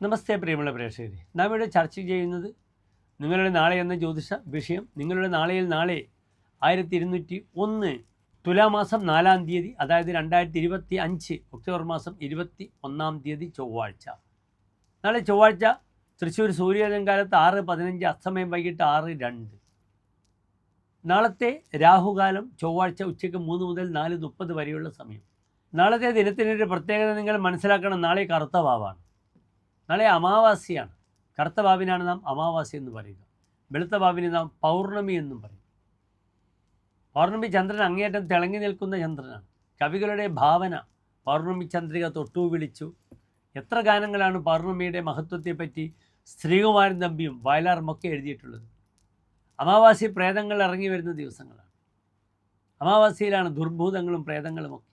നമസ്തേ പ്രിയമുള്ള പ്രേക്ഷകരെ. നാം ഇവിടെ ചർച്ച ചെയ്യുന്നത് നിങ്ങളുടെ നാളെ എന്ന ജ്യോതിഷ വിഷയം. നിങ്ങളുടെ നാളെയിൽ നാളെ ആയിരത്തി ഇരുന്നൂറ്റി ഒന്ന് തുലാമാസം നാലാം തീയതി അതായത് രണ്ടായിരത്തി ഇരുപത്തി അഞ്ച് ഒക്ടോബർ മാസം ഇരുപത്തി ഒന്നാം തീയതി ചൊവ്വാഴ്ച. നാളെ ചൊവ്വാഴ്ച തൃശ്ശൂർ സൂര്യോദയം കാലത്ത് ആറ് പതിനഞ്ച് അസമയം വൈകിട്ട് ആറ് രണ്ട്. നാളത്തെ രാഹുകാലം ചൊവ്വാഴ്ച ഉച്ചയ്ക്ക് മൂന്ന് മുതൽ നാല് മുപ്പത് വരെയുള്ള സമയം. നാളത്തെ ദിനത്തിനൊരു പ്രത്യേകത നിങ്ങൾ മനസ്സിലാക്കണം. നാളെ കറുത്ത വാവാണ് നാളെ അമാവാസിയാണ്. കറുത്ത ബാബിനാണ് നാം അമാവാസി എന്ന് പറയുക. വെളുത്ത ബാബിനെ നാം പൗർണമി എന്നും പറയും. പൗർണമി ചന്ദ്രൻ അങ്ങേയറ്റം തിളങ്ങി നിൽക്കുന്ന ചന്ദ്രനാണ്. കവികളുടെ ഭാവന പൗർണമി ചന്ദ്രിക തൊട്ടു വിളിച്ചു. എത്ര ഗാനങ്ങളാണ് പൗർണമിയുടെ മഹത്വത്തെപ്പറ്റി ശ്രീകുമാരൻ തമ്പിയും വയലാറുമൊക്കെ എഴുതിയിട്ടുള്ളത്? അമാവാസി പ്രേതങ്ങൾ ഇറങ്ങി വരുന്ന ദിവസങ്ങളാണ്. അമാവാസിയിലാണ് ദുർഭൂതങ്ങളും പ്രേതങ്ങളുമൊക്കെ.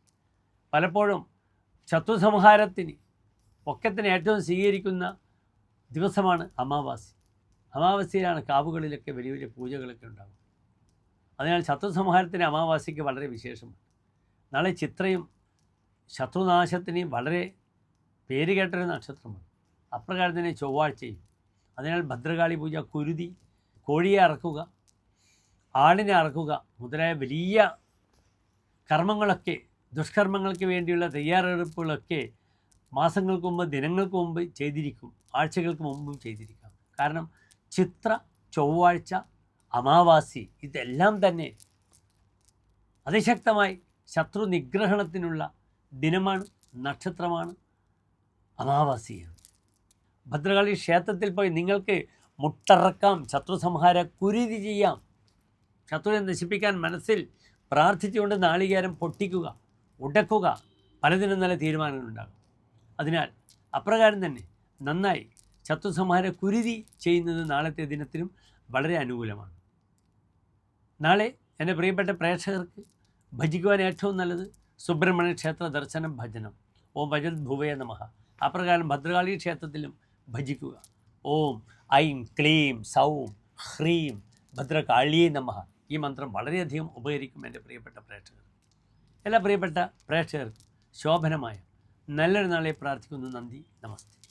പലപ്പോഴും ശത്രുസംഹാരത്തിന് ഒക്കത്തിന് ഏറ്റവും സ്വീകരിക്കുന്ന ദിവസമാണ് അമാവാസി. അമാവാസിയിലാണ് കാവുകളിലൊക്കെ വലിയ വലിയ പൂജകളൊക്കെ ഉണ്ടാകും അതിനാൽ ശത്രുസംഹാരത്തിന് അമാവാസിക്ക് വളരെ വിശേഷമാണ് നാളെ ചിത്രയും ശത്രുനാശത്തിന് വളരെ പേരുകേട്ടൊരു നക്ഷത്രമാണ് അപ്രകാരം തന്നെ ചൊവ്വാഴ്ചയും. അതിനാൽ ഭദ്രകാളി പൂജ കുരുതി കോഴിയെ അറക്കുക ആടിനെ അറക്കുക മുതലായ വലിയ കർമ്മങ്ങളൊക്കെ ദുഷ്കർമ്മങ്ങൾക്ക് വേണ്ടിയുള്ള തയ്യാറെടുപ്പുകളൊക്കെ മാസങ്ങൾക്ക് മുമ്പ് ദിനങ്ങൾക്ക് മുമ്പ് ചെയ്തിരിക്കും. ആഴ്ചകൾക്ക് മുമ്പും ചെയ്തിരിക്കാം. കാരണം ചിത്ര ചൊവ്വാഴ്ച അമാവാസി ഇതെല്ലാം തന്നെ അതിശക്തമായി ശത്രു നിഗ്രഹണത്തിനുള്ള ദിനമാണ് നക്ഷത്രമാണ് അമാവാസിയാണ് ഭദ്രകാളി ക്ഷേത്രത്തിൽ പോയി നിങ്ങൾക്ക് മുട്ടറക്കാം ശത്രു സംഹാര കുരുതി ചെയ്യാം. ശത്രുവിനെ നശിപ്പിക്കാൻ മനസ്സിൽ പ്രാർത്ഥിച്ചുകൊണ്ട് നാളികേരം പൊട്ടിക്കുക ഉടക്കുക പലതിനും നല്ല തീരുമാനങ്ങളുണ്ടാകും. അതിനാൽ അപ്രകാരം തന്നെ നന്നായി ശത്രു സംഹാര കുരുതി ചെയ്യുന്നത് നാളത്തെ ദിനത്തിനും വളരെ അനുകൂലമാണ്. നാളെ എന്റെ പ്രിയപ്പെട്ട പ്രേക്ഷകർക്ക് ഭജിക്കുവാൻ ഏറ്റവും നല്ലത് സുബ്രഹ്മണ്യ ക്ഷേത്ര ദർശനം ഭജനം. ഓം ഭജത് ഭുവയ നമഃ. അപ്രകാരം ഭദ്രകാളി ക്ഷേത്രത്തിലും ഭജിക്കുക. ഓം ഐം ക്ലീം സൗം ഹ്രീം ഭദ്രകാളിയേ നമഹ ഈ മന്ത്രം വളരെയധികം ഉപകരിക്കും എന്റെ പ്രിയപ്പെട്ട പ്രേക്ഷകർ. എല്ലാ പ്രിയപ്പെട്ട പ്രേക്ഷകർക്കും ശോഭനമായ നല്ലൊരു നാളെ പ്രാർത്ഥിക്കുന്നു. നന്ദി. നമസ്തേ.